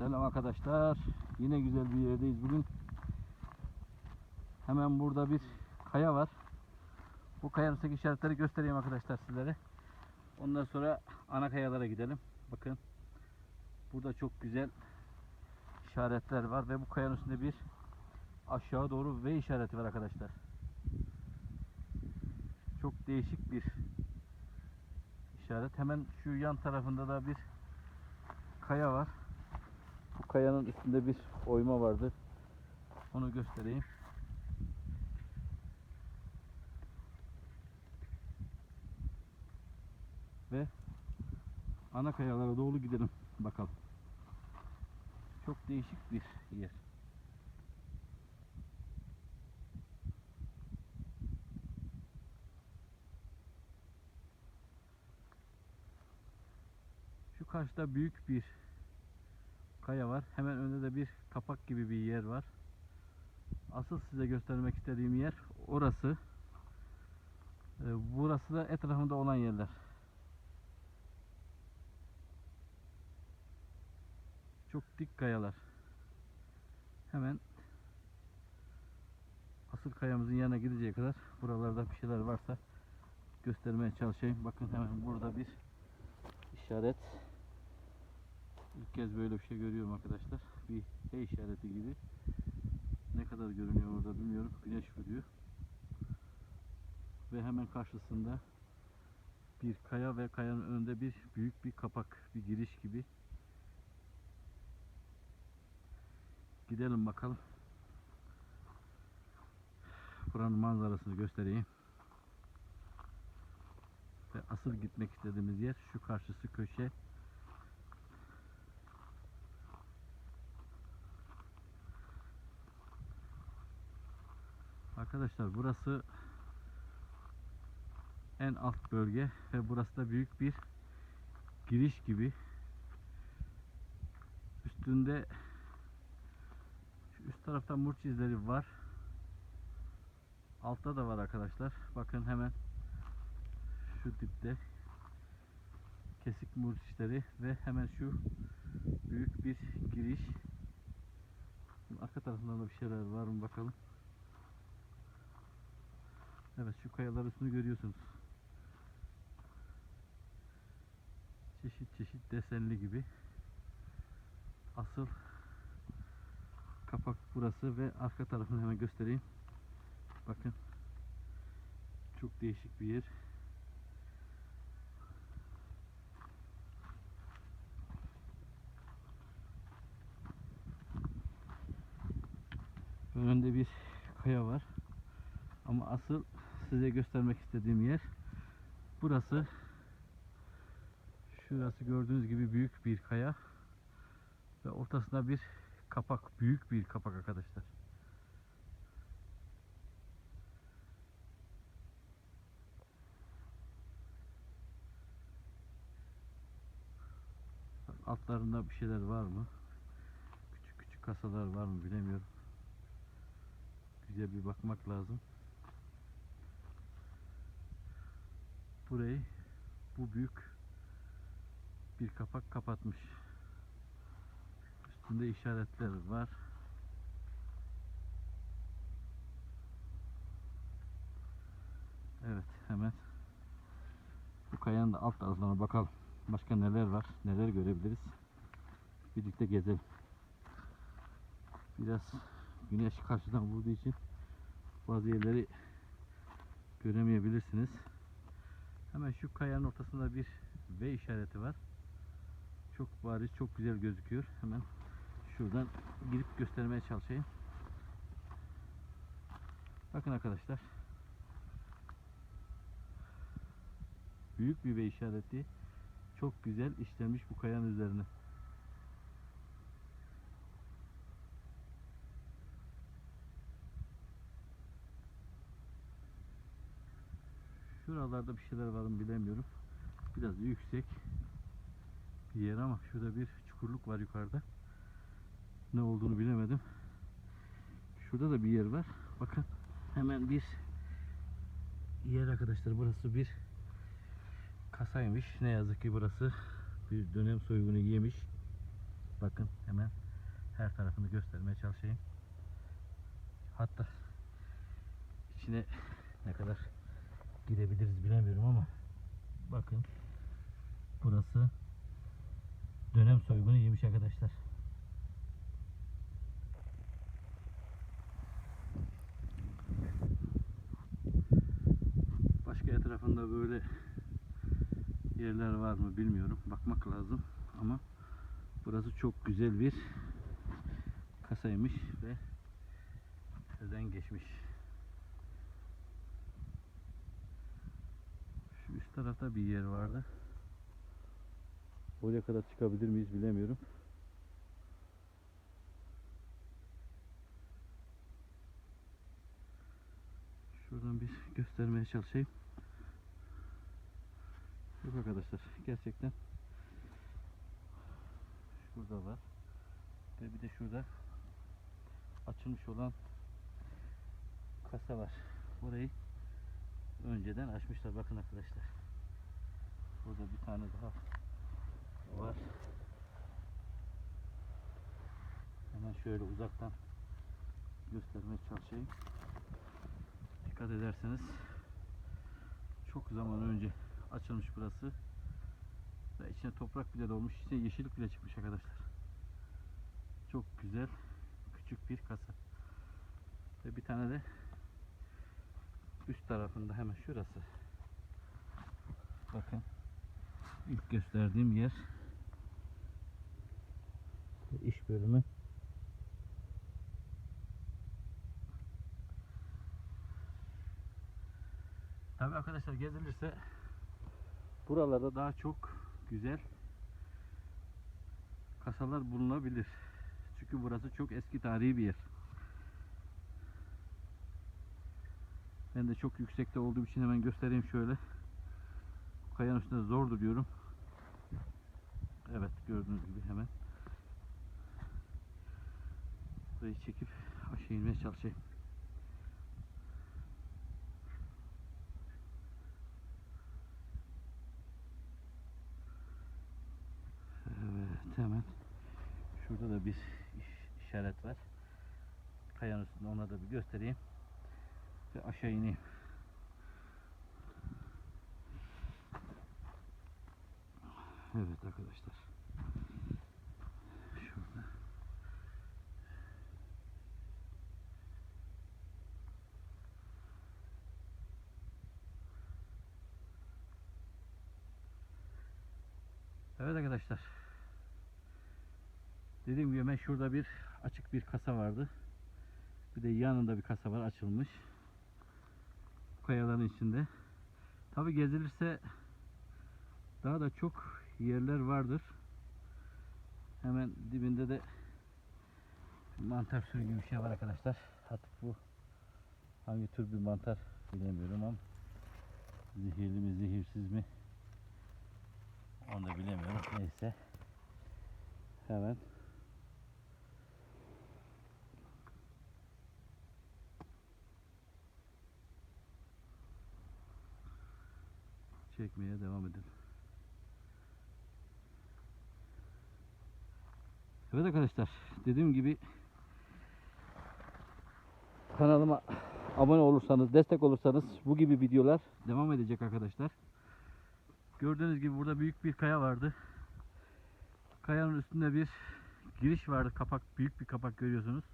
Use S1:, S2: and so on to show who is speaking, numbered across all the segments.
S1: Selam arkadaşlar. Yine güzel bir yerdeyiz bugün. Hemen burada bir kaya var. Bu kayanın işaretleri göstereyim arkadaşlar sizlere. Ondan sonra ana kayalara gidelim. Bakın. Burada çok güzel işaretler var ve bu kayanın üstünde bir aşağı doğru V işareti var arkadaşlar. Çok değişik bir işaret. Hemen şu yan tarafında da bir kaya var. Kayanın üstünde bir oyma vardı. Onu göstereyim. Ve ana kayalara doğru gidelim bakalım. Çok değişik bir yer. Şu karşıda büyük bir kaya var. Hemen önünde de bir kapak gibi bir yer var. Asıl size göstermek istediğim yer orası. Ee, Burası da etrafında olan yerler. Çok dik kayalar. Hemen asıl kayamızın yanına gideceği kadar buralarda bir şeyler varsa göstermeye çalışayım. Bakın hemen burada bir işaret. İlk kez böyle bir şey görüyorum arkadaşlar. Bir H işareti gibi. Ne kadar görünüyor orada bilmiyorum. Güneş vuruyor. Ve hemen karşısında bir kaya ve kayanın önünde bir büyük bir kapak, bir giriş gibi. Gidelim bakalım. Buranın manzarasını göstereyim. Ve asıl gitmek istediğimiz yer şu karşısı köşe. Arkadaşlar burası en alt bölge ve burası da büyük bir giriş gibi. Üstünde şu üst tarafta murç izleri var. Altta da var arkadaşlar. Bakın hemen şu dipte kesik murç izleri ve hemen şu büyük bir giriş. Bunun arka tarafında da bir şeyler var mı bakalım. Evet şu kayalar üstünü görüyorsunuz. Çeşit çeşit desenli gibi. Asıl kapak burası ve arka tarafını hemen göstereyim. Bakın. Çok değişik bir yer. Önünde bir kaya var. Ama asıl size göstermek istediğim yer burası. Şurası gördüğünüz gibi büyük bir kaya ve ortasında bir kapak, büyük bir kapak arkadaşlar. Altlarında bir şeyler var mı? Küçük küçük kasalar var mı bilemiyorum. Güzel bir bakmak lazım. Burayı bu büyük bir kapak kapatmış. Üstünde işaretler var. Evet hemen bu kayanın da alt taraflarına bakalım. Başka neler var, neler görebiliriz. Birlikte gezelim. Biraz güneş karşıdan vurduğu için bazı yerleri göremeyebilirsiniz. Hemen şu kayanın ortasında bir V işareti var. Çok bariz, çok güzel gözüküyor. Hemen şuradan girip göstermeye çalışayım. Bakın arkadaşlar. Büyük bir V işareti. Çok güzel işlenmiş bu kayanın üzerine. Şuralarda bir şeyler var mı bilemiyorum. Biraz yüksek bir yer ama şurada bir çukurluk var yukarıda. Ne olduğunu bilemedim. Şurada da bir yer var. Bakın hemen bir yer arkadaşlar. Burası bir kasaymış. Ne yazık ki burası bir dönem soygunu yemiş. Bakın hemen her tarafını göstermeye çalışayım. Hatta içine ne kadar girebiliriz bilemiyorum ama bakın burası dönem soygunu yemiş arkadaşlar. Başka etrafında böyle yerler var mı bilmiyorum. Bakmak lazım ama burası çok güzel bir kasaymış ve elden geçmiş. Şu tarafta bir yer vardı. Oraya kadar çıkabilir miyiz bilemiyorum. Şuradan bir göstermeye çalışayım. Yok arkadaşlar gerçekten şurada var ve bir de şurada açılmış olan kasa var. Burayı önceden açmışlar bakın arkadaşlar. Burada bir tane daha var. Hemen şöyle uzaktan göstermeye çalışayım. Dikkat ederseniz çok zaman önce açılmış burası. Ve içine toprak bile dolmuş. içine yeşillik bile çıkmış arkadaşlar. Çok güzel küçük bir kasa. Ve bir tane de üst tarafında hemen şurası. Bakın. İlk gösterdiğim yer iş bölümü. Tabi arkadaşlar gezilirse buralarda daha çok güzel kasalar bulunabilir. Çünkü burası çok eski tarihi bir yer. Ben de çok yüksekte olduğum için hemen göstereyim şöyle. Kayanın üstünde zor duruyorum. Evet gördüğünüz gibi hemen. Burayı çekip aşağı inmeye çalışayım. Evet hemen şurada da bir iş- işaret var. Kayanın üstünde ona da bir göstereyim. Ve aşağı ineyim. Evet arkadaşlar. Şurada. Evet arkadaşlar. Dediğim gibi hemen şurada bir açık bir kasa vardı. Bir de yanında bir kasa var açılmış. Kayaların içinde. Tabi gezilirse daha da çok yerler vardır. Hemen dibinde de mantar sürü gibi bir şey var arkadaşlar. Artık bu hangi tür bir mantar bilemiyorum ama zehirli mi zehirsiz mi onu da bilemiyorum. Neyse. Hemen çekmeye devam edelim. Evet arkadaşlar dediğim gibi kanalıma abone olursanız destek olursanız bu gibi videolar devam edecek arkadaşlar. Gördüğünüz gibi burada büyük bir kaya vardı. Kayanın üstünde bir giriş vardı. Kapak büyük bir kapak görüyorsunuz.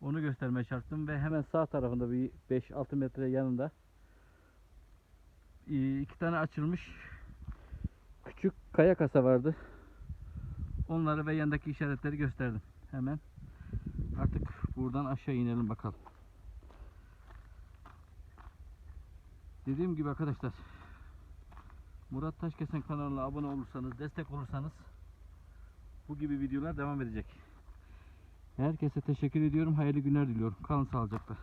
S1: Onu göstermeye çalıştım ve hemen sağ tarafında bir 5-6 metre yanında iki tane açılmış küçük kaya kasa vardı. Onları ve yandaki işaretleri gösterdim. Hemen artık buradan aşağı inelim bakalım. Dediğim gibi arkadaşlar Murat Taşkesen kanalına abone olursanız, destek olursanız bu gibi videolar devam edecek. Herkese teşekkür ediyorum. Hayırlı günler diliyorum. Kalın sağlıcakla.